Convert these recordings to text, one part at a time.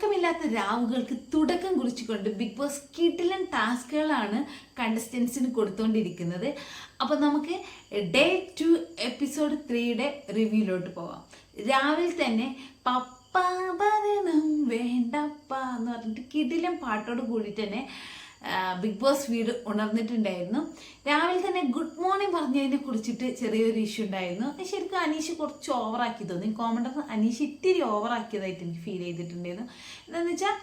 ഉറക്കമില്ലാത്ത രാവുകൾക്ക് തുടക്കം കുറിച്ചുകൊണ്ട് big boss കിടിലൻ ടാസ്കുകളാണ് കണ്ടസ്റ്റൻസിന് കൊടുത്തുകൊണ്ടിരിക്കുന്നത് അപ്പോൾ നമുക്ക് ഡേ ടു എപ്പിസോഡ് ത്രീയുടെ റിവ്യൂലോട്ട് പോവാം. രാവിലെ തന്നെ പപ്പ ഭരണം വേണ്ടപ്പ എന്ന് പറഞ്ഞിട്ട് കിടിലൻ പാട്ടോട് കൂടി തന്നെ ബിഗ് ബോസ് വീട് ഉണർന്നിട്ടുണ്ടായിരുന്നു. രാവിലെ തന്നെ ഗുഡ് മോർണിംഗ് പറഞ്ഞതിനെ കുറിച്ചിട്ട് ചെറിയൊരു ഇഷ്യൂ ഉണ്ടായിരുന്നു. ശരിക്കും അനീഷ് കുറച്ച് ഓവറാക്കി തോന്നി. കോമഡർ അനീഷ് ഇത്തിരി ഓവറാക്കിയതായിട്ട് എനിക്ക് ഫീൽ ചെയ്തിട്ടുണ്ടായിരുന്നു. എന്താണെന്ന് വെച്ചാൽ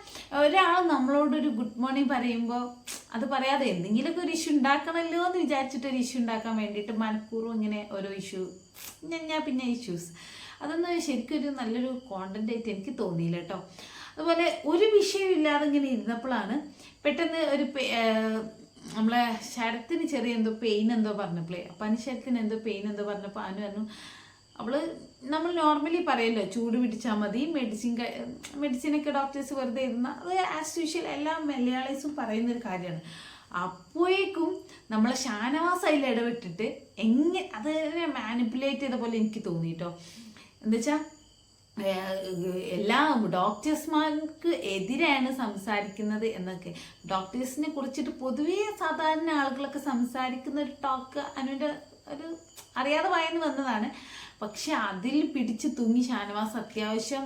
ഒരാൾ നമ്മളോടൊരു ഗുഡ് മോർണിംഗ് പറയുമ്പോൾ അത് പറയാതെ എന്തെങ്കിലുമൊക്കെ ഒരു ഇഷ്യൂ ഉണ്ടാക്കണമല്ലോ എന്ന് വിചാരിച്ചിട്ട് ഒരു ഇഷ്യൂ ഉണ്ടാക്കാൻ വേണ്ടിയിട്ട് മനഃപൂർവം ഇങ്ങനെ ഓരോ ഇഷ്യൂ ഞാൻ പിന്നെ ഇഷ്യൂസ് അതൊന്നും ശരിക്കും ഒരു നല്ലൊരു കോണ്ടന്റ് ആയിട്ട് എനിക്ക് തോന്നിയില്ല കേട്ടോ. അതുപോലെ ഒരു വിഷയമില്ലാതെ ഇങ്ങനെ ഇരുന്നപ്പോഴാണ് പെട്ടെന്ന് ഒരു നമ്മളെ ശരത്തിന് ചെറിയ എന്തോ പെയിൻ എന്തോ പറഞ്ഞപ്പോഴേ അപ്പം അനു ശരത്തിന് എന്തോ പെയിൻ എന്തോ പറഞ്ഞപ്പോൾ അനു പറഞ്ഞു അവൾ നമ്മൾ നോർമലി പറയല്ലോ ചൂട് പിടിച്ചാൽ മതി മെഡിസിൻ മെഡിസിനൊക്കെ ഡോക്ടേഴ്സ് വെറുതെ ഇരുന്ന. അത് ആസ് യൂഷ്വൽ എല്ലാ മലയാളീസും പറയുന്ന ഒരു കാര്യമാണ്. അപ്പോഴേക്കും നമ്മളെ ഷാനവാസ് അതിൽ ഇടപെട്ടിട്ട് എങ്ങനെ അത് മാനിപ്പുലേറ്റ് ചെയ്ത പോലെ എനിക്ക് തോന്നി കേട്ടോ എന്താ വെച്ചാൽ എല്ലാ ഡോക്ടേഴ്സ്മാർക്ക് എതിരെയാണ് സംസാരിക്കുന്നത് എന്നൊക്കെ. ഡോക്ടേഴ്സിനെ കുറിച്ചിട്ട് പൊതുവേ സാധാരണ ആളുകളൊക്കെ സംസാരിക്കുന്ന ഒരു ടോക്ക് അനുവിന്റെ ഒരു അറിയാതെ വായന്ന് വന്നതാണ്. പക്ഷെ അതിൽ പിടിച്ച് തൂങ്ങി ഷാനവാസ് അത്യാവശ്യം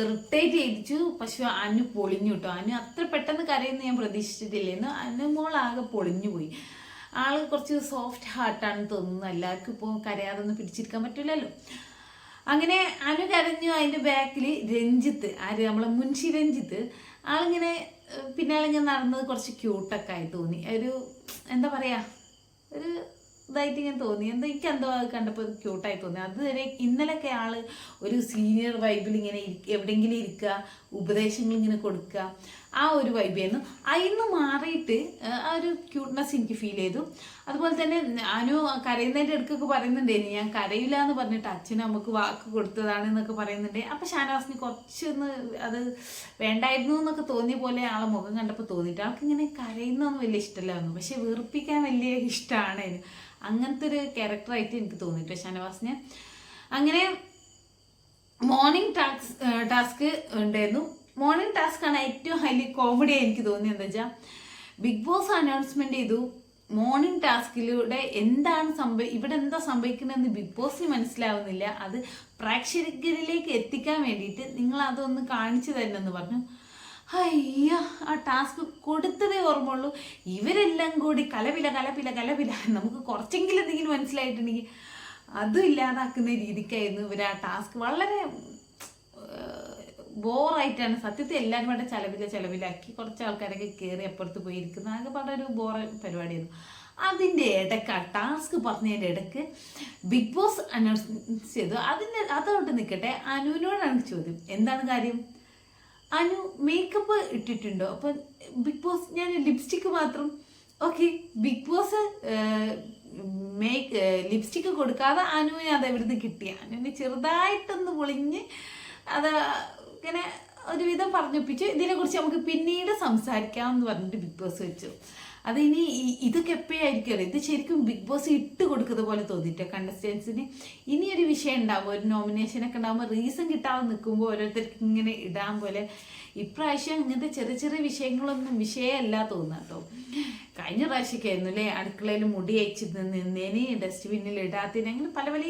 ഇറിറ്റേറ്റ് ചെയ്യിച്ചു പക്ഷെ അനു പൊളിഞ്ഞു കേട്ടോ. അനു അത്ര പെട്ടെന്ന് കരയുന്ന ഞാൻ പ്രതീക്ഷിച്ചിട്ടില്ലായിരുന്നു അനു മോൾ പൊളിഞ്ഞു പോയി. ആൾ കുറച്ച് സോഫ്റ്റ് ഹാർട്ടാണ് തോന്നുന്നു. എല്ലാവർക്കും ഇപ്പോൾ കരയാതെ ഒന്നും പിടിച്ചിരിക്കാൻ പറ്റില്ലല്ലോ. അങ്ങനെ അനു കരഞ്ഞു അതിന്റെ ബാക്കിൽ രഞ്ജിത്ത് ആര്? നമ്മളെ മുൻഷി രഞ്ജിത്ത്. ആളിങ്ങനെ പിന്നാലെ ഞാൻ നടന്നത് കുറച്ച് ക്യൂട്ടൊക്കെ ആയി തോന്നി. ഒരു എന്താ പറയുക ഒരു ഇതായിട്ട് ഇങ്ങനെ തോന്നി. എന്താ എനിക്ക് എന്തോ കണ്ടപ്പോൾ ക്യൂട്ടായി തോന്നി. അതുവരെ ഇന്നലെയൊക്കെ ആൾ ഒരു സീനിയർ വൈബിൽ ഇങ്ങനെ എവിടെയെങ്കിലും ഇരിക്കുക ഉപദേശങ്ങൾ ഇങ്ങനെ കൊടുക്കുക. ആ ഒരു വൈബായിരുന്നു അതിന്ന് മാറിയിട്ട് ആ ഒരു ക്യൂട്ട്നെസ് എനിക്ക് ഫീൽ ചെയ്തു. അതുപോലെ തന്നെ അനു കരയുന്നതിന്റെ ഇടയ്ക്കൊക്കെ പറയുന്നുണ്ടായിരുന്നു ഞാൻ കരയില്ല എന്ന് പറഞ്ഞിട്ട് അച്ഛന് നമുക്ക് വാക്ക് കൊടുത്തതാണ് എന്നൊക്കെ പറയുന്നുണ്ട്. അപ്പം ഷാനവാസിന് കുറച്ചൊന്ന് അത് വേണ്ടായിരുന്നു എന്നൊക്കെ തോന്നിയ പോലെ ആളെ മുഖം കണ്ടപ്പോൾ തോന്നിയിട്ട് ആൾക്ക് ഇങ്ങനെ കരയുന്നൊന്നും വലിയ ഇഷ്ടമല്ലായിരുന്നു. പക്ഷെ വീർപ്പിക്കാൻ വലിയ ഇഷ്ടമാണ് അങ്ങനത്തെ ഒരു ക്യാരക്ടറായിട്ട് എനിക്ക് തോന്നിയിട്ട് ഷാനവാസിന്. അങ്ങനെ മോർണിംഗ് ടാസ്ക് ടാസ്ക് ഉണ്ടായിരുന്നു. മോർണിംഗ് ടാസ്ക് ആണ് ഏറ്റവും ഹൈലി കോമഡി എനിക്ക് തോന്നിയത് എന്താ വെച്ചാൽ ബിഗ് ബോസ് അനൗൺസ്മെന്റ് ചെയ്തു. മോർണിംഗ് ടാസ്കിലൂടെ എന്താണ് സംഭവി ഇവിടെ എന്താ സംഭവിക്കുന്നതെന്ന് ബിഗ് ബോസിന് മനസ്സിലാവുന്നില്ല. അത് പ്രേക്ഷകരിലേക്ക് എത്തിക്കാൻ വേണ്ടിയിട്ട് നിങ്ങൾ അതൊന്ന് കാണിച്ചു തരണമെന്ന് പറഞ്ഞു. അയ്യ ആ ടാസ്ക് കൊടുത്തതേ ഓർമ്മയുള്ളൂ. ഇവരെല്ലാം കൂടി കലപില കലപില കലപില. നമുക്ക് കുറച്ചെങ്കിലും എന്തെങ്കിലും മനസ്സിലായിട്ടുണ്ടെങ്കിൽ അതും ഇല്ലാതാക്കുന്ന രീതിക്കായിരുന്നു ഇവർ ആ ടാസ്ക് വളരെ ബോറായിട്ടാണ്. സത്യത്തിൽ എല്ലാവരും കൂടെ ചിലവില്ല ചെലവിലാക്കി. കുറച്ച് ആൾക്കാരൊക്കെ കയറി അപ്പുറത്ത് പോയി ഇരിക്കുന്ന ആകെ വളരെ ഒരു ബോറ പരിപാടിയായിരുന്നു. അതിന്റെ ഇടയ്ക്ക് ആ ടാസ്ക് പറഞ്ഞതിന്റെ ഇടയ്ക്ക് ബിഗ് ബോസ് അനൗൺസ് ചെയ്തു. അതിന്റെ അതോട്ട് നിൽക്കട്ടെ അനുവിനോടാണ് ചോദ്യം. എന്താണ് കാര്യം? അനു മേക്കപ്പ് ഇട്ടിട്ടുണ്ടോ? അപ്പൊ ബിഗ് ബോസ് ഞാൻ ലിപ്സ്റ്റിക്ക് മാത്രം. Okay Bigg Boss make lipstick കൊടുക്കാതെ അനുവിന് അത് എവിടുന്ന് കിട്ടിയ അനുവിന് ചെറുതായിട്ടൊന്ന് പൊളിഞ്ഞ് അത് ഇങ്ങനെ ഒരുവിധം പറഞ്ഞൊപ്പിച്ചു. ഇതിനെക്കുറിച്ച് നമുക്ക് പിന്നീട് സംസാരിക്കാം എന്ന് പറഞ്ഞിട്ട് ബിഗ് ബോസ് വെച്ചു. അത് ഇനി ഇതൊക്കെ എപ്പോഴായിരിക്കും ഇത് ശരിക്കും ബിഗ് ബോസ് ഇട്ട് കൊടുക്കുന്ന പോലെ തോന്നിട്ടോ കണ്ടസ്റ്റൻസിന് ഇനി ഒരു വിഷയം ഉണ്ടാവും ഒരു നോമിനേഷനൊക്കെ ഉണ്ടാകുമ്പോൾ റീസൺ കിട്ടാതെ നിൽക്കുമ്പോൾ ഓരോരുത്തർക്ക് ഇങ്ങനെ ഇടാൻ പോലെ. ഇപ്രാവശ്യം ഇങ്ങനത്തെ ചെറിയ ചെറിയ വിഷയങ്ങളൊന്നും വിഷയമല്ല തോന്നാട്ടോ കഴിഞ്ഞ പ്രാവശ്യമൊക്കെ ആയിരുന്നു അല്ലേ? അടുക്കളയിൽ മുടി അയച്ച് നിന്നേന് ഡസ്റ്റ്ബിന്നിൽ ഇടാത്തതിന് അങ്ങനെ പല പല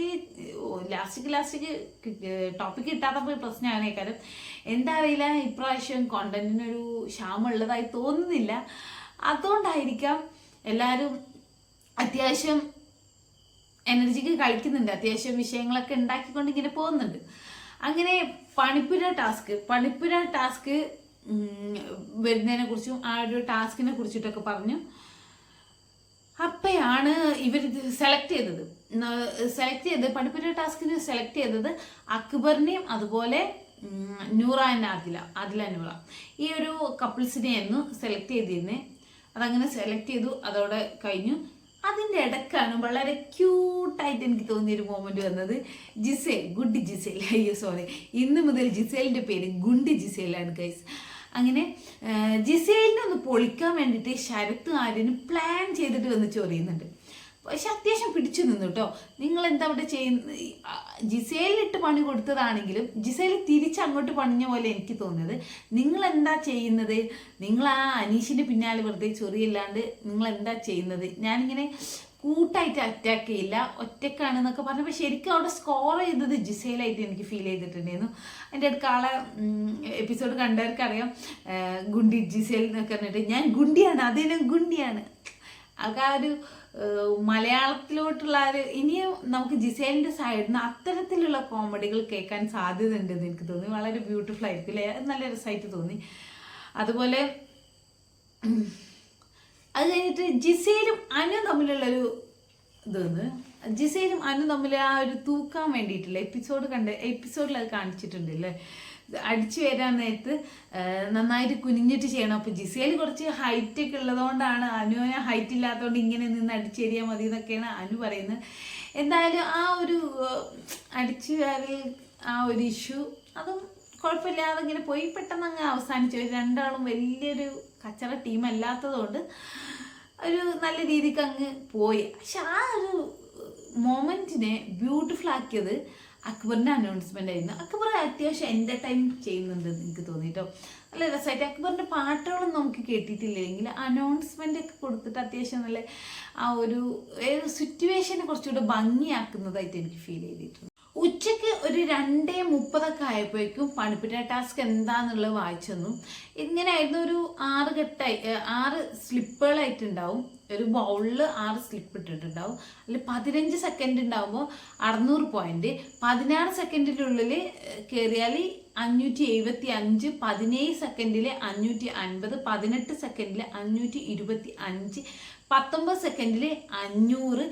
ലാസ്റ്റിക്ക് ലാസ്റ്റിക്ക് ടോപ്പിക്ക് കിട്ടാതെ പോയി പ്രശ്നമാണ് എന്താ അറിയില്ല ഇപ്രാവശ്യം കോണ്ടന്റിനൊരു ക്ഷാമമുള്ളതായി തോന്നുന്നില്ല. അതുകൊണ്ടായിരിക്കാം എല്ലാവരും അത്യാവശ്യം എനർജിക്ക് കളിക്കുന്നുണ്ട്. അത്യാവശ്യം വിഷയങ്ങളൊക്കെ ഉണ്ടാക്കിക്കൊണ്ട് ഇങ്ങനെ പോകുന്നുണ്ട്. അങ്ങനെ പണിപ്പുര ടാസ്ക് പണിപ്പുര ടാസ്ക് വരുന്നതിനെ കുറിച്ചും ആ ഒരു ടാസ്കിനെ കുറിച്ചിട്ടൊക്കെ പറഞ്ഞു. അപ്പോഴാണ് ഇവർ സെലക്ട് ചെയ്തത്. സെലക്ട് ചെയ്ത് പഠിപ്പിന്റെ ടാസ്കിന് സെലക്ട് ചെയ്തത് അക്ബറിനെയും അതുപോലെ നൂറ ആൻഡ് ആദില ആദില നൂറ. ഈ ഒരു കപ്പിൾസിനെയായിരുന്നു സെലക്ട് ചെയ്തിരുന്നത് അതങ്ങനെ സെലക്ട് ചെയ്തു അതോടെ കഴിഞ്ഞു. അതിന്റെ ഇടക്കാണ് വളരെ ക്യൂട്ടായിട്ട് എനിക്ക് തോന്നിയൊരു ഒരു മൊമെന്റ് വന്നത്. Gizele good Gizele. അയ്യോ സോറി ഇന്ന് മുതൽ ജിസേലിന്റെ പേര് ഗുണ്ട് ജിസേലാണ് ഗൈസ് അങ്ങനെ ജിസേലിനെ ഒന്ന് പൊളിക്കാൻ വേണ്ടിയിട്ട് ശരത്ത് ആര്യന് പ്ലാൻ ചെയ്തിട്ട് വന്ന് ചൊറിയുന്നുണ്ട്. പക്ഷെ അത്യാവശ്യം പിടിച്ചു നിന്നു കേട്ടോ നിങ്ങൾ എന്താ അവിടെ ചെയ്യുന്ന ജിസേലിട്ട് പണി കൊടുത്തതാണെങ്കിലും ജിസേൽ തിരിച്ച് അങ്ങോട്ട് പണിഞ്ഞ പോലെ എനിക്ക് തോന്നിയത് നിങ്ങൾ എന്താ ചെയ്യുന്നത്? നിങ്ങൾ ആ അനീഷിന്റെ പിന്നാലെ വെറുതെ ചൊറിയില്ലാണ്ട് നിങ്ങൾ എന്താ ചെയ്യുന്നത്? ഞാനിങ്ങനെ കൂട്ടായിട്ട് അറ്റാക്ക് ചെയ്യില്ല. ഒറ്റക്കാണെന്നൊക്കെ പറഞ്ഞപ്പോൾ ശരിക്കും അവിടെ സ്കോർ ചെയ്തത് ജിസയിലായിട്ട് എനിക്ക് ഫീൽ ചെയ്തിട്ടുണ്ടായിരുന്നു. എന്റെ അടുക്ക ആളെ എപ്പിസോഡ് കണ്ടവർക്കറിയാം. ഗുണ്ടി ജിസേൽ എന്നൊക്കെ പറഞ്ഞിട്ട് ഞാൻ ഗുണ്ടിയാണ് അതിനും ഗുണ്ടിയാണ്. ആൾക്ക് ആ ഒരു മലയാളത്തിലോട്ടുള്ള ഒരു ഇനിയും നമുക്ക് ജിസേലിന്റെ സൈഡിൽ നിന്ന് അത്തരത്തിലുള്ള കോമഡികൾ കേൾക്കാൻ സാധ്യത ഉണ്ടെന്ന് എനിക്ക് തോന്നി. വളരെ ബ്യൂട്ടിഫുൾ ആയിരിക്കും അല്ലേ? നല്ല രസമായിട്ട് തോന്നി. അതുപോലെ അത് കഴിഞ്ഞിട്ട് ജിസയിലും അനു തമ്മിലുള്ളൊരു ഇതെന്ന്? ജിസയിലും അനു തമ്മിൽ ആ ഒരു തൂക്കാൻ വേണ്ടിയിട്ടില്ല? എപ്പിസോഡ് കണ്ട് എപ്പിസോഡിൽ അത് കാണിച്ചിട്ടുണ്ടല്ലേ? അടിച്ചു വരാൻ നേരത്ത് നന്നായിട്ട് കുനിഞ്ഞിട്ട് ചെയ്യണം. അപ്പോൾ ജിസയിൽ കുറച്ച് ഹൈറ്റ് ഒക്കെ ഉള്ളതുകൊണ്ടാണ് അനു ഹൈറ്റ് ഇല്ലാത്തതുകൊണ്ട് ഇങ്ങനെ നിന്ന് അടിച്ചേരിയാൽ മതി എന്നൊക്കെയാണ് അനു പറയുന്നത്. എന്തായാലും ആ ഒരു അടിച്ചു ആ ഒരു ഇഷ്യൂ അതും കുഴപ്പമില്ലാതെ ഇങ്ങനെ പോയി പെട്ടെന്ന് അങ്ങ് അവസാനിച്ചു. ഒരു രണ്ടാളും വലിയൊരു കച്ചറ ടീം അല്ലാത്തതുകൊണ്ട് ഒരു നല്ല രീതിക്ക് അങ്ങ് പോയി. പക്ഷെ ആ ഒരു മൊമെന്റിനെ ബ്യൂട്ടിഫുൾ ആക്കിയത് അക്ബറിന്റെ അനൗൺസ്മെന്റ് ആയിരുന്നു. അക്ബർ അത്യാവശ്യം എന്റർടൈൻ ചെയ്യുന്നുണ്ട് എനിക്ക് തോന്നിട്ടോ നല്ല രസമായിട്ട് അക്ബറിന്റെ പാട്ടുകളൊന്നും നമുക്ക് കേട്ടിട്ടില്ലെങ്കിൽ അനൗൺസ്മെന്റ് ഒക്കെ കൊടുത്തിട്ട് അത്യാവശ്യം നല്ല ആ ഒരു സിറ്റുവേഷനെ കുറച്ചുകൂടെ ഭംഗിയാക്കുന്നതായിട്ട് എനിക്ക് ഫീൽ ചെയ്തിട്ടുണ്ട്. ഉച്ചയ്ക്ക് ഒരു രണ്ടേ മുപ്പതൊക്കെ ആയപ്പോഴേക്കും പണിപ്പിറ്റ ടാസ്ക് എന്താന്നുള്ളത് വായിച്ചെന്നു ഇങ്ങനെയായിരുന്നു ഒരു ആറ് കെട്ടായി ആറ് സ്ലിപ്പുകളായിട്ടുണ്ടാവും. ഒരു ബൗളിൽ ആറ് സ്ലിപ്പ് ഇട്ടിട്ടുണ്ടാവും. അതിൽ പതിനഞ്ച് സെക്കൻഡ് ഉണ്ടാവുമ്പോൾ അറുന്നൂറ് പോയിന്റ് പതിനാറ് സെക്കൻഡിനുള്ളിൽ കയറിയാൽ അഞ്ഞൂറ്റി എഴുപത്തി അഞ്ച് പതിനേഴ് സെക്കൻഡിൽ അഞ്ഞൂറ്റി അൻപത് പതിനെട്ട് സെക്കൻഡിൽ അഞ്ഞൂറ്റി ഇരുപത്തി അഞ്ച് പത്തൊമ്പത് സെക്കൻഡിൽ അഞ്ഞൂറ്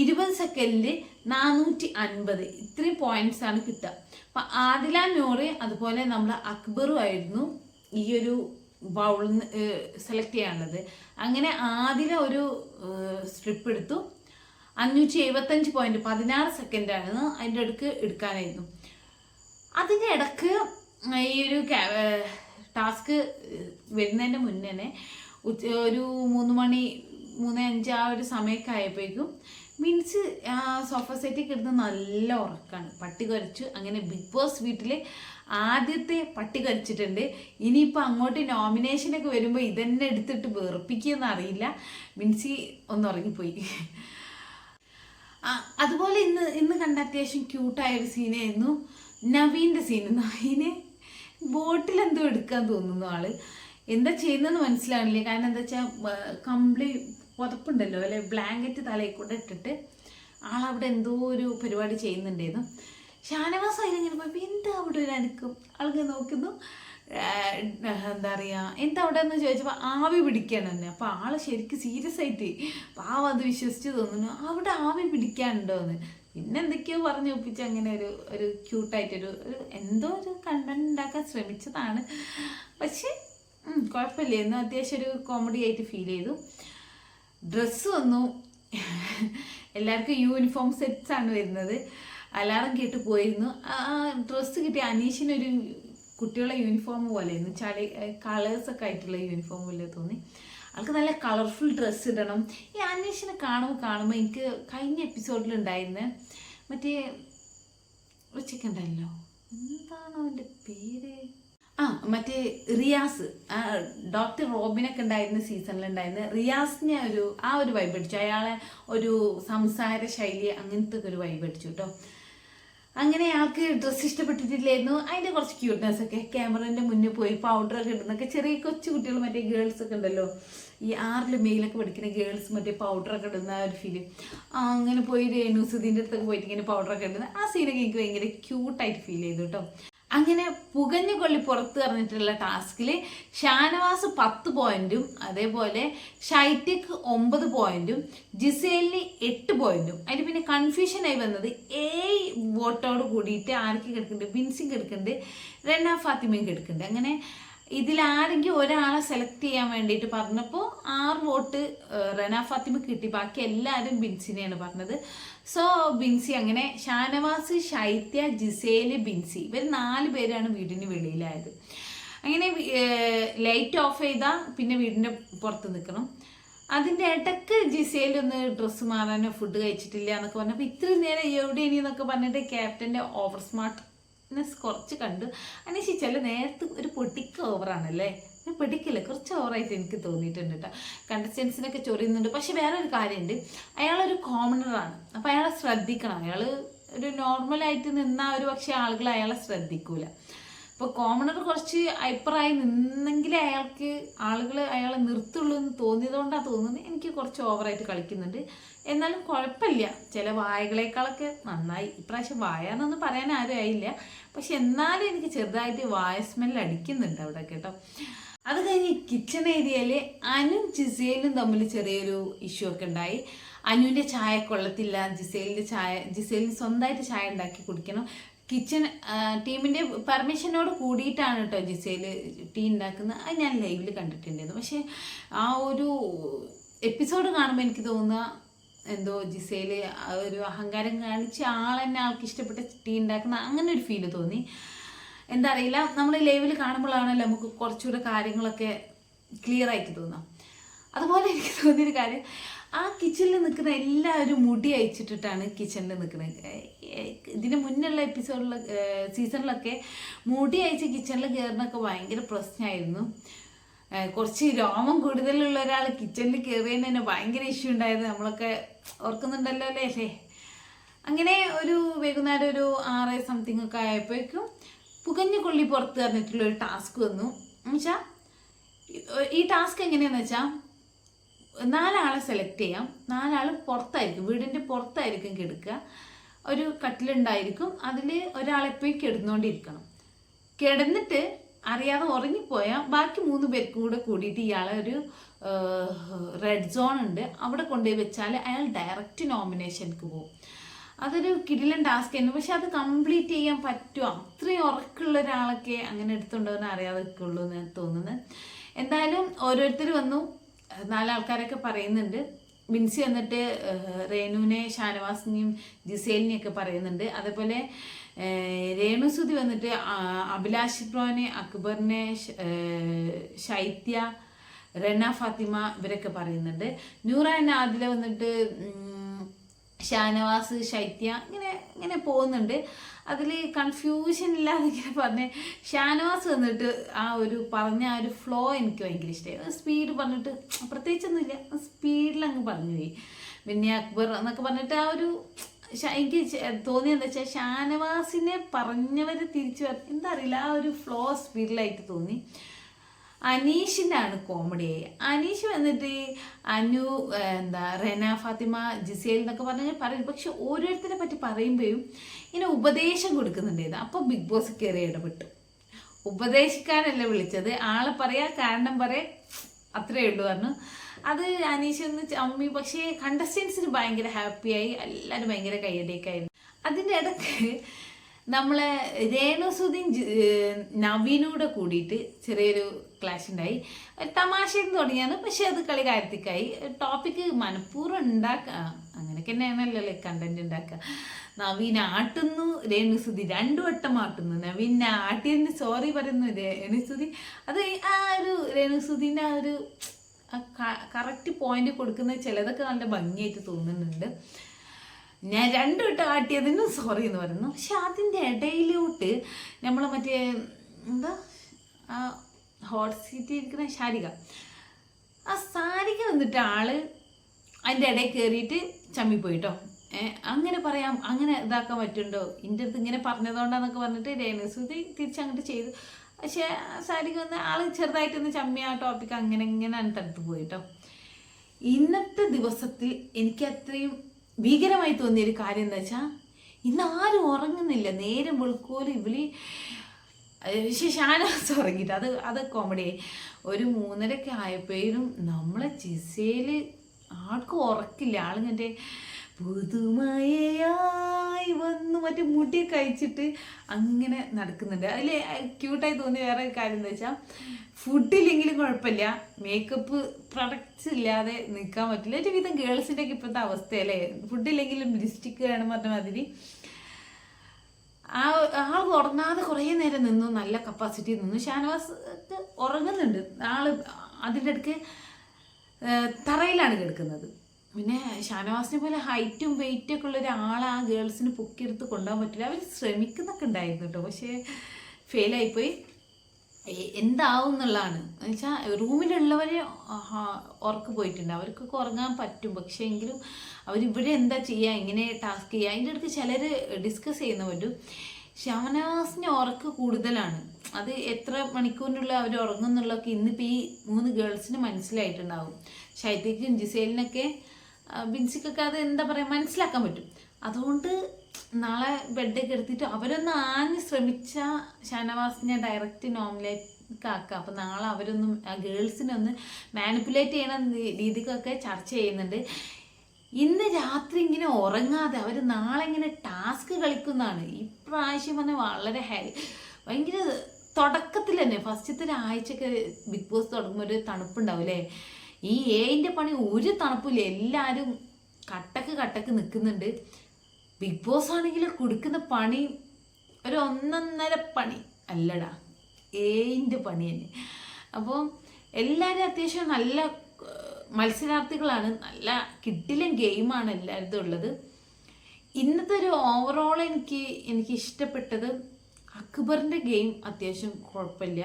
ഇരുപത് സെക്കൻഡിൽ നാനൂറ്റി അൻപത് ഇത്രയും പോയിന്റ്സ് ആണ് കിട്ടുക. അപ്പം ആദില നൂറ് അതുപോലെ നമ്മൾ അക്ബറും ആയിരുന്നു ഈ ഒരു ബൗളിൽ സെലക്ട് ചെയ്യാനുള്ളത്. അങ്ങനെ ആദില ഒരു സ്ട്രിപ്പ് എടുത്തു. അഞ്ഞൂറ്റി എഴുപത്തഞ്ച് പോയിന്റ് പതിനാറ് സെക്കൻഡാണ് അതിന്റെ അടുക്ക് എടുക്കാനായിരുന്നു. അതിന്റെ ഇടയ്ക്ക് ഈ ഒരു ടാസ്ക് വരുന്നതിന്റെ മുന്നേ ഒരു മൂന്ന് മണി മൂന്ന് അഞ്ച് ആ ഒരു സമയമൊക്കെ ആയപ്പോഴേക്കും മീൻസ് സോഫ സെറ്റിൽ കിടന്ന് നല്ല ഉറക്കാണ്. പട്ടി കരച്ചു. അങ്ങനെ ബിഗ് ബോസ് വീട്ടിൽ ആദ്യത്തെ പട്ടി കരച്ചിട്ടുണ്ട്. ഇനിയിപ്പോൾ അങ്ങോട്ട് നോമിനേഷനൊക്കെ വരുമ്പോൾ ഇതന്നെ എടുത്തിട്ട് വെറുപ്പിക്കുമെന്ന് അറിയില്ല. മിൻസി ഒന്ന് ഉറങ്ങിപ്പോയി. അതുപോലെ ഇന്ന് ഇന്ന് കണ്ട അത്യാവശ്യം ക്യൂട്ടായ ഒരു സീനായിരുന്നു നവീന്റെ സീൻ നവീന് ബോട്ടിൽ എന്തോ എടുക്കാൻ തോന്നുന്നു ആൾ. എന്താ ചെയ്യുന്നതെന്ന് മനസ്സിലാവില്ല കാരണം എന്താ വെച്ചാൽ കമ്പിളി പുതപ്പുണ്ടല്ലോ അല്ലെ? ബ്ലാങ്കറ്റ് തലയിൽ കൂടെ ഇട്ടിട്ട് ആളവിടെ എന്തോ ഒരു പരിപാടി ചെയ്യുന്നുണ്ടായിരുന്നു ഷാനവാസ് അതിലിങ്ങനെ പോയപ്പോൾ എന്താ അവിടെ ഒരു അനക്കും? ആൾക്ക് നോക്കുന്നു. എന്താ പറയുക എന്താ അവിടെ എന്ന് ചോദിച്ചപ്പോൾ ആവി പിടിക്കാൻ തന്നെ. അപ്പോൾ ആൾ ശരിക്കും സീരിയസ് ആയിട്ട് പാവം അത് വിശ്വസിച്ച് തോന്നുന്നു. അവിടെ ആവി പിടിക്കാനുണ്ടോ? എന്ന്. പിന്നെ എന്തൊക്കെയോ പറഞ്ഞു ഒപ്പിച്ച് അങ്ങനെ ഒരു ഒരു ക്യൂട്ടായിട്ടൊരു ഒരു എന്തോ ഒരു കണ്ടന്റ് ഉണ്ടാക്കാൻ ശ്രമിച്ചതാണ്. പക്ഷേ ഉം, കുഴപ്പമില്ല. ഇന്ന് അത്യാവശ്യം ഒരു കോമഡി ആയിട്ട് ഫീൽ ചെയ്തു. ഡ്രസ്സ് വന്നു. എല്ലാവർക്കും യൂണിഫോം സെറ്റ്സ് ആണ് വരുന്നത്. അലാറം കേട്ട് പോയിരുന്നു. ആ ഡ്രസ്സ് കിട്ടിയ അനീഷിനൊരു കുട്ടികളെ യൂണിഫോം പോലെയായിരുന്നു ചളി കളേഴ്സൊക്കെ ആയിട്ടുള്ള യൂണിഫോം പോലെ തോന്നി. ആൾക്ക് നല്ല കളർഫുൾ ഡ്രസ്സ് ഇടണം. ഈ അനീഷിനെ കാണുമ്പോൾ കാണുമ്പോൾ എനിക്ക് കഴിഞ്ഞ എപ്പിസോഡിലുണ്ടായിരുന്ന മറ്റേ ഉച്ചക്കുണ്ടല്ലോ എന്താണ് അവന്റെ പേര്? മറ്റേ റിയാസ് ആ ഡോക്ടർ റോബിനൊക്കെ ഉണ്ടായിരുന്ന സീസണിൽ ഉണ്ടായിരുന്ന റിയാസിനെ ഒരു ആ ഒരു വൈബ് അടിച്ചു അയാളെ ഒരു സംസാര ശൈലി അങ്ങനത്തെ ഒരു വൈബ് അടിച്ചു കേട്ടോ അങ്ങനെ ആൾക്ക് ഡ്രസ്സ് ഇഷ്ടപ്പെട്ടിട്ടില്ലായിരുന്നു. അതിന്റെ കുറച്ച് ക്യൂട്ട്നെസ് ഒക്കെ. ക്യാമറേന്റെ മുന്നിൽ പോയി പൗഡറൊക്കെ ഇടുന്നൊക്കെ ചെറിയ കൊച്ചു കുട്ടികൾ മറ്റേ ഗേൾസ് ഒക്കെ ഉണ്ടല്ലോ. ഈ ആറിൽ മെയിലൊക്കെ പഠിക്കുന്ന ഗേൾസ് മറ്റേ പൗഡറൊക്കെ ഇടുന്ന ആ ഒരു ഫീൽ അങ്ങനെ പോയി രേണുസുദീന്റെ അടുത്തൊക്കെ പോയിട്ട് ഇങ്ങനെ പൗഡറൊക്കെ ഇടുന്ന ആ സീനൊക്കെ എനിക്ക് ഭയങ്കര ക്യൂട്ടായിട്ട് ഫീൽ ചെയ്തു കേട്ടോ അങ്ങനെ പുകഞ്ഞു കൊള്ളി പുറത്ത് പറഞ്ഞിട്ടുള്ള ടാസ്കിൽ ഷാനവാസ് പത്ത് പോയിന്റും അതേപോലെ ഷൈറ്റക്ക് ഒമ്പത് പോയിന്റും ജിസേലിന് എട്ട് പോയിന്റും. അതിന് പിന്നെ കൺഫ്യൂഷനായി വന്നത് ഏഴ് വോട്ടോട് കൂടിയിട്ട് ആർക്ക് കിടക്കുന്നുണ്ട്? ബിൻസിങ് കിടക്കുന്നുണ്ട് റെന ഫാത്തിമയും കിടക്കുന്നുണ്ട്. അങ്ങനെ ഇതിലാരെങ്കിലും ഒരാളെ സെലക്ട് ചെയ്യാൻ വേണ്ടിയിട്ട് പറഞ്ഞപ്പോൾ ആറ് വോട്ട് റെന ഫാത്തിമ കിട്ടി. ബാക്കി എല്ലാവരും ബിൻസിനെയാണ് പറഞ്ഞത്. സോ ബിൻസി അങ്ങനെ ഷാനവാസ് ശൈത്യ ജിസേൽ ബിൻസി ഇവർ നാല് പേരാണ് വീടിന് വെളിയിലായത്. അങ്ങനെ ലൈറ്റ് ഓഫ് ചെയ്താൽ പിന്നെ വീടിന്റെ പുറത്ത് നിൽക്കണം. അതിന്റെ ഇടയ്ക്ക് ജിസയിൽ ഒന്ന് ഡ്രസ്സ് മാറാനോ ഫുഡ് കഴിച്ചിട്ടില്ല എന്നൊക്കെ പറഞ്ഞപ്പോൾ ഇത്രയും നേരം എവിടെ ഇനി എന്നൊക്കെ പറഞ്ഞിട്ട് ക്യാപ്റ്റന്റെ ഓവർ സ്മാർട്ട്നെസ് കുറച്ച് കണ്ടു. അന്വേഷിച്ചാൽ നേരത്തെ ഒരു പൊട്ടിക്ക് ഓവറാണല്ലേ? ഒരു പിടിക്കില്ല. കുറച്ച് ഓവറായിട്ട് എനിക്ക് തോന്നിയിട്ടുണ്ട് കേട്ടോ കണ്ടസ്റ്റൻസിനൊക്കെ ചൊറിയുന്നുണ്ട്. പക്ഷെ വേറൊരു കാര്യമുണ്ട്. അയാളൊരു കോമണറാണ് അപ്പോൾ അയാളെ ശ്രദ്ധിക്കണം. അയാൾ ഒരു നോർമലായിട്ട് നിന്നാൽ ഒരു പക്ഷേ ആളുകൾ അയാളെ ശ്രദ്ധിക്കൂല. അപ്പോൾ കോമണർ കുറച്ച് അഭിപ്രായം നിന്നെങ്കിലേ അയാൾക്ക് ആളുകൾ അയാളെ നിർത്തുള്ളൂ എന്ന് തോന്നിയതുകൊണ്ടാണ് തോന്നുന്നത് എനിക്ക് കുറച്ച് ഓവറായിട്ട് കളിക്കുന്നുണ്ട്. എന്നാലും കുഴപ്പമില്ല. ചില വായകളേക്കാളൊക്കെ നന്നായി. ഇപ്രാവശ്യം വായാന്നൊന്നും പറയാൻ ആരും ആയില്ല. പക്ഷെ എന്നാലും എനിക്ക് ചെറുതായിട്ട് വായ സ്മെല്ല് അടിക്കുന്നുണ്ട് അവിടെ കേട്ടോ അത് കഴിഞ്ഞ് കിച്ചൺ ഏരിയയിൽ അനും ജിസേലും തമ്മിൽ ചെറിയൊരു ഇഷ്യൂ ഒക്കെ ഉണ്ടായി. അനുവിന്റെ ചായ കൊള്ളത്തില്ല. ജിസേലിന്റെ ചായ ജിസേലിന് സ്വന്തമായിട്ട് ചായ ഉണ്ടാക്കി കുടിക്കണം. കിച്ചൺ ടീമിന്റെ പെർമിഷനോട് കൂടിയിട്ടാണ് കേട്ടോ ജിസേൽ ടീ ഉണ്ടാക്കുന്നത്. അത് ഞാൻ ലൈവിൽ കണ്ടിട്ടുണ്ടായിരുന്നു. പക്ഷേ ആ ഒരു എപ്പിസോഡ് കാണുമ്പോൾ എനിക്ക് തോന്നുക എന്തോ ജിസേൽ ഒരു അഹങ്കാരം കാണിച്ച് ആളെന്നെ ആൾക്ക് ഇഷ്ടപ്പെട്ട ടീ ഉണ്ടാക്കുന്ന അങ്ങനെ ഒരു ഫീൽ തോന്നി. എന്താ അറിയില്ല നമ്മൾ ലൈവിൽ കാണുമ്പോഴാണല്ലോ നമുക്ക് കുറച്ചുകൂടെ കാര്യങ്ങളൊക്കെ ക്ലിയർ ആയിട്ട് തോന്നാം. അതുപോലെ എനിക്ക് തോന്നിയൊരു കാര്യം ആ കിച്ചണിൽ നിൽക്കുന്ന എല്ലാവരും മുടി അയച്ചിട്ടിട്ടാണ് കിച്ചണിൽ നിൽക്കുന്നത് ഇതിന് മുന്നുള്ള എപ്പിസോഡിൽ സീസണിലൊക്കെ മുടി അയച്ച് കിച്ചണിൽ കയറുന്നൊക്കെ ഭയങ്കര പ്രശ്നമായിരുന്നു കുറച്ച് രോമം കൂടുതലുള്ള ഒരാൾ കിച്ചണിൽ കയറിയതിന് തന്നെ ഭയങ്കര ഇഷ്യൂ ഉണ്ടായത് നമ്മളൊക്കെ ഓർക്കുന്നുണ്ടല്ലോ അല്ലേ? അല്ലേ അങ്ങനെ ഒരു വൈകുന്നേരം ഒരു ആറ് സംതിങ് ഒക്കെ ആയപ്പോഴേക്കും പുകഞ്ഞ കൊള്ളി പുറത്ത് പറഞ്ഞിട്ടുള്ള ഒരു ടാസ്ക് വന്നു. എന്നുവെച്ചാൽ ഈ ടാസ്ക് എങ്ങനെയാന്ന് വെച്ചാൽ നാലാളെ സെലക്ട് ചെയ്യാം. നാലാൾ പുറത്തായിരിക്കും. വീടിന്റെ പുറത്തായിരിക്കും കിടക്കുക. ഒരു കട്ടിലുണ്ടായിരിക്കും. അതിൽ ഒരാളെപ്പോയി കിടന്നുകൊണ്ടിരിക്കണം കിടന്നിട്ട് അറിയാതെ ഉറങ്ങിപ്പോയാൽ ബാക്കി മൂന്ന് പേർക്കും കൂടെ കൂടിയിട്ട് ഇയാളെ ഒരു റെഡ് സോൺ ഉണ്ട്. അവിടെ കൊണ്ടുപോയി വെച്ചാൽ അയാൾ ഡയറക്റ്റ് നോമിനേഷനിക്ക് പോകും. അതൊരു കിടിലൻ ടാസ്ക് ആയിരുന്നു. പക്ഷെ അത് കംപ്ലീറ്റ് ചെയ്യാൻ പറ്റുമോ അത്രയും ഉറക്കമുള്ള ഒരാളൊക്കെ അങ്ങനെ എടുത്തുണ്ടോന്ന് അറിയാതെ നിൽക്കുള്ളൂ എന്ന് തോന്നുന്നത് എന്തായാലും ഓരോരുത്തർ വന്നു. നാലാൾക്കാരൊക്കെ പറയുന്നുണ്ട്. മിൻസി വന്നിട്ട് രേണുവിനെ ഷാനവാസിനെയും ജിസേലിനെയും ഒക്കെ പറയുന്നുണ്ട്. അതേപോലെ രേണു സുതി വന്നിട്ട് അഭിലാഷ് പ്രോനെ അക്ബറിനെ ശൈത്യ റെന ഫാത്തിമ ഇവരൊക്കെ പറയുന്നുണ്ട്. നൂറ ആദില വന്നിട്ട് ഷാനവാസ് ശൈത്യ ഇങ്ങനെ ഇങ്ങനെ പോകുന്നുണ്ട്. അതിൽ കൺഫ്യൂഷൻ ഇല്ലാതെ ഇങ്ങനെ പറഞ്ഞ് ഷാനവാസ് വന്നിട്ട് ആ ഒരു പറഞ്ഞ ആ ഒരു ഫ്ലോ എനിക്ക് ഭയങ്കര ഇഷ്ടമായി സ്പീഡ് പറഞ്ഞിട്ട് പ്രത്യേകിച്ചൊന്നുമില്ല. സ്പീഡിൽ അങ്ങ് പറഞ്ഞു പോയി. പിന്നെ അക്ബർ എന്നൊക്കെ പറഞ്ഞിട്ട് ആ ഒരു എനിക്ക് തോന്നിയെന്ന് വെച്ചാൽ ഷാനവാസിനെ പറഞ്ഞവരെ തിരിച്ചു എന്താ അറിയില്ല ആ ഒരു ഫ്ലോ സ്പീഡിലായിട്ട് തോന്നി. അനീഷിന്റെ ആണ് കോമഡി ആയി അനീഷ് വന്നിട്ട് അനു എന്താ റെന ഫാത്തിമ ജിസേൽ എന്നൊക്കെ പറഞ്ഞാൽ പറയും. പക്ഷെ ഓരോരുത്തരെ പറ്റി പറയുമ്പോഴും ഇങ്ങനെ ഉപദേശം കൊടുക്കുന്നുണ്ടായിരുന്നു. അപ്പോൾ ബിഗ് ബോസ് കയറി ഇടപെട്ടു. ഉപദേശിക്കാനല്ല വിളിച്ചത്. ആളെ പറയാ കാരണം പറയാ അത്രേ ഉള്ളൂ പറഞ്ഞു. അത് അനീഷ് എന്ന് അമ്മി പക്ഷേ കണ്ടസ്റ്റൻസിന് ഭയങ്കര ഹാപ്പിയായി എല്ലാവരും ഭയങ്കര കൈയടിയൊക്കെയായിരുന്നു അതിന്റെ ഇടയ്ക്ക് നമ്മളെ രേണുസുദ്ദീൻ നവീനോട് കൂടിയിട്ട് ചെറിയൊരു ക്ലാഷ് ഉണ്ടായി. തമാശയിൽ തുടങ്ങിയാണ് പക്ഷെ അത് കളി കാര്യത്തിക്കായി. ടോപ്പിക്ക് മനഃപൂർവം ഉണ്ടാക്കുക അങ്ങനെയൊക്കെ തന്നെയാണല്ലോ കണ്ടന്റ് ഉണ്ടാക്കുക. നവീൻ ആട്ടുന്നു രേണുസുതി രണ്ടു വട്ടം ആട്ടുന്നു. നവീനെ ആട്ടിയതിന് സോറി പറയുന്നു രേണുസുതി അത് ആ ഒരു രേണുസുതിന്റെ ആ ഒരു കറക്റ്റ് പോയിന്റ് കൊടുക്കുന്ന ചിലതൊക്കെ നല്ല ഭംഗിയായിട്ട് തോന്നുന്നുണ്ട്. ഞാൻ രണ്ടു വട്ടം ആട്ടിയതിനും സോറി എന്ന് പറയുന്നു. പക്ഷെ അതിന്റെ ഇടയിലോട്ട് നമ്മൾ മറ്റേ എന്താ ഹോട്ട് സീറ്റിൽ ഇരിക്കുന്ന ശാരിക. ആ സാരിക വന്നിട്ട് ആൾ അതിന്റെ ഇടയിൽ കയറിയിട്ട് ചമ്മിപ്പോയിട്ടോ. അങ്ങനെ പറയാം അങ്ങനെ ഇതാക്കാൻ പറ്റുണ്ടോ എന്റെ അടുത്ത് ഇങ്ങനെ പറഞ്ഞതുകൊണ്ടാന്നൊക്കെ പറഞ്ഞിട്ട് രേണുസുതി തിരിച്ചങ്ങോട്ട് ചെയ്തു. പക്ഷേ സാരിക വന്ന് ആൾ ചെറുതായിട്ടൊന്ന് ചമ്മി ആ ടോപ്പിക്ക് അങ്ങനെ ഇങ്ങനെ തടുത്ത് പോയിട്ടോ. ഇന്നത്തെ ദിവസത്തിൽ എനിക്ക് അത്രയും ഭീകരമായി തോന്നിയ ഒരു കാര്യം എന്താ വെച്ചാൽ ഇന്ന് ആരും ഉറങ്ങുന്നില്ല. നേരം വെളുക്കോലും ഇവളി പക്ഷെ ഷാനാസ് ഉറങ്ങിയിട്ട്. അത് അത് കോമഡി ഒരു മൂന്നരക്ക് ആയപ്പോഴും നമ്മളെ ചിസയിൽ ആൾക്ക് ഉറക്കില്ല. ആളിങ്ങനെ പുതുമയായി വന്നു. മറ്റേ മുടി അയച്ചിട്ട് അങ്ങനെ നടക്കുന്നുണ്ട്. അതിൽ ക്യൂട്ടായി തോന്നിയ വേറെ കാര്യം എന്താ വെച്ചാൽ ഫുഡില്ലെങ്കിലും കുഴപ്പമില്ല. മേക്കപ്പ് പ്രൊഡക്റ്റ്സ് ഇല്ലാതെ നിൽക്കാൻ പറ്റില്ല. ഒരുവിധം ഗേൾസിന്റെ ഒക്കെ ഇപ്പോഴത്തെ അവസ്ഥയല്ലേ? ഫുഡില്ലെങ്കിലും ലിപ്സ്റ്റിക്ക് വേണം പറഞ്ഞ മാതിരി. ആ ആൾ ഉറങ്ങാതെ കുറേ നേരം നിന്നു. നല്ല കപ്പാസിറ്റി നിന്നു. ഷാനവാസ് ഉറങ്ങുന്നുണ്ട്. ആൾ അതിന്റെ ഇടയ്ക്ക് തറയിലാണ് കിടക്കുന്നത്. പിന്നെ ഷാനവാസിനെ പോലെ ഹൈറ്റും വെയിറ്റും ഒക്കെ ഉള്ള ഒരാൾ ആ ഗേൾസിന് പൊക്കിയെടുത്ത് കൊണ്ടുപോകാൻ പറ്റില്ല. അവർ ശ്രമിക്കുന്നൊക്കെ ഉണ്ടായിരുന്നു കേട്ടോ. പക്ഷേ ഫെയിലായിപ്പോയി എന്താവും എന്നുള്ളതാണ്. എന്നുവെച്ചാൽ റൂമിലുള്ളവർ ഉറക്ക് പോയിട്ടുണ്ട്. അവർക്കൊക്കെ ഉറങ്ങാൻ പറ്റും. പക്ഷേ എങ്കിലും അവരിവിടെ എന്താ ചെയ്യുക എങ്ങനെ ടാസ്ക് ചെയ്യുക അതിന്റെ അടുത്ത് ചിലർ ഡിസ്കസ് ചെയ്യുന്ന പറ്റും ഷാനവാസിന് ഉറക്ക് കൂടുതലാണ്. അത് എത്ര മണിക്കൂറിനുള്ള അവർ ഉറങ്ങുന്നുള്ളതൊക്കെ ഇന്നിപ്പോൾ ഈ മൂന്ന് ഗേൾസിന് മനസ്സിലായിട്ടുണ്ടാവും. ശൈത്യക്കും ജിസേലിനൊക്കെ ബിൻസിക്കൊക്കെ അത് എന്താ പറയുക മനസ്സിലാക്കാൻ പറ്റും. അതുകൊണ്ട് നാളെ ബെഡൊക്കെ എടുത്തിട്ട് അവരൊന്ന് ആഞ്ഞ് ശ്രമിച്ച ഷാനവാസിനെ ഡയറക്റ്റ് നോമിനേറ്റ് ആക്കുക അപ്പം നാളെ അവരൊന്നും ഗേൾസിനെ ഒന്ന് മാനിപ്പുലേറ്റ് ചെയ്യണ രീതിക്കൊക്കെ ചർച്ച ചെയ്യുന്നുണ്ട്. ഇന്ന് രാത്രി ഇങ്ങനെ ഉറങ്ങാതെ അവർ നാളെ ഇങ്ങനെ ടാസ്ക് കളിക്കുന്നതാണ്. ഇപ്രാവശ്യം വന്ന് വളരെ ഹൈ ഭയങ്കര തുടക്കത്തിൽ തന്നെ ഫസ്റ്റത്തെ ഒരാഴ്ചയൊക്കെ ബിഗ് ബോസ് തുടങ്ങുമ്പോൾ ഒരു തണുപ്പുണ്ടാവും അല്ലേ ഈ ഏഴിന്റെ പണി ഒരു തണുപ്പില്ല. എല്ലാവരും കട്ടക്ക് കട്ടക്ക് നിൽക്കുന്നുണ്ട് ബിഗ് ബോസ് ആണെങ്കിൽ കൊടുക്കുന്ന പണി ഒരു ഒന്നൊന്നര പണി അല്ലടാ. ഏഴിന്റെ പണി തന്നെ. അപ്പോൾ എല്ലാവരും അത്യാവശ്യം നല്ല മത്സരാർത്ഥികളാണ്. നല്ല കിട്ടിലും ഗെയിമാണ് എല്ലായിടത്തും ഉള്ളത്. ഇന്നത്തെ ഒരു ഓവറോൾ എനിക്ക് എനിക്ക് ഇഷ്ടപ്പെട്ടത് അക്ബറിന്റെ ഗെയിം അത്യാവശ്യം കുഴപ്പമില്ല.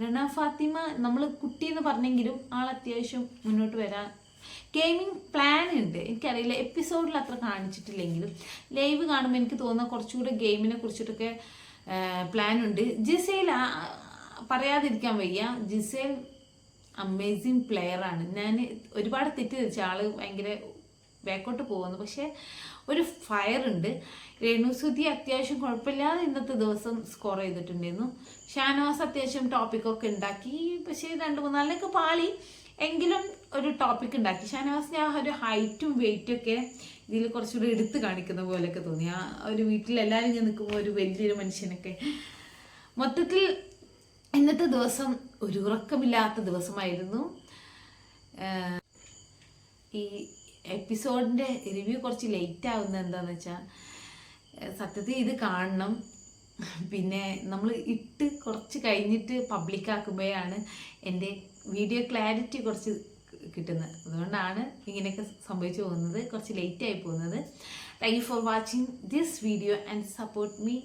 റണ ഫാത്തിമ നമ്മൾ കുട്ടി എന്ന് പറഞ്ഞെങ്കിലും ആൾ അത്യാവശ്യം മുന്നോട്ട് വരാൻ ഗെയിമിംഗ് പ്ലാൻ ഉണ്ട്. എനിക്കറിയില്ല എപ്പിസോഡിൽ അത്ര കാണിച്ചിട്ടില്ലെങ്കിലും. ലൈവ് കാണുമ്പോൾ എനിക്ക് തോന്നുന്ന കുറച്ചുകൂടെ ഗെയിമിനെ കുറിച്ചിട്ടൊക്കെ പ്ലാൻ ഉണ്ട്. ജിസേൽ പറയാതിരിക്കാൻ വയ്യ. ജിസേൽ അമേസിങ് പ്ലെയറാണ് ഞാൻ ഒരുപാട് തെറ്റിദ്ധരിച്ച ആൾ ഭയങ്കര ബാക്കോട്ട് പോകുന്നു. പക്ഷേ ഒരു ഫയർ ഉണ്ട്. രേണുസുതി അത്യാവശ്യം കുഴപ്പമില്ലാതെ ഇന്നത്തെ ദിവസം സ്കോർ ചെയ്തിട്ടുണ്ടായിരുന്നു. ഷാനവാസ് അത്യാവശ്യം ടോപ്പിക്കൊക്കെ ഉണ്ടാക്കി. പക്ഷേ രണ്ട് മൂന്നാലിനൊക്കെ പാളി. എങ്കിലും ഒരു ടോപ്പിക് ഉണ്ടാക്കി. ഷാനവാസിന് ആ ഒരു ഹൈറ്റും വെയിറ്റും ഒക്കെ ഇതിൽ കുറച്ചുകൂടി എടുത്ത് കാണിക്കുന്ന പോലെയൊക്കെ തോന്നി. ആ ഒരു വീട്ടിൽ എല്ലാവരും ഇങ്ങനെ നിൽക്കുമ്പോൾ ഒരു വലിയൊരു മനുഷ്യനൊക്കെ. മൊത്തത്തിൽ ഇന്നത്തെ ദിവസം ഒരു ഉറക്കമില്ലാത്ത ദിവസമായിരുന്നു. ഈ എപ്പിസോഡിന്റെ റിവ്യൂ കുറച്ച് ലേറ്റ് ആവുന്നത് എന്താണെന്ന് വെച്ചാൽ സത്യത്തിൽ ഇത് കാണണം. പിന്നെ നമ്മൾ ഇട്ട് കുറച്ച് കഴിഞ്ഞിട്ട് പബ്ലിക്കാക്കുമ്പോഴാണ് എന്റെ വീഡിയോ ക്ലാരിറ്റി കുറച്ച് കിട്ടുന്നത്. അതുകൊണ്ടാണ് ഇങ്ങനെയൊക്കെ സംഭവിച്ചു പോകുന്നത്. കുറച്ച് ലേറ്റ് ആയി പോകുന്നത്. Thank you for watching this video and support me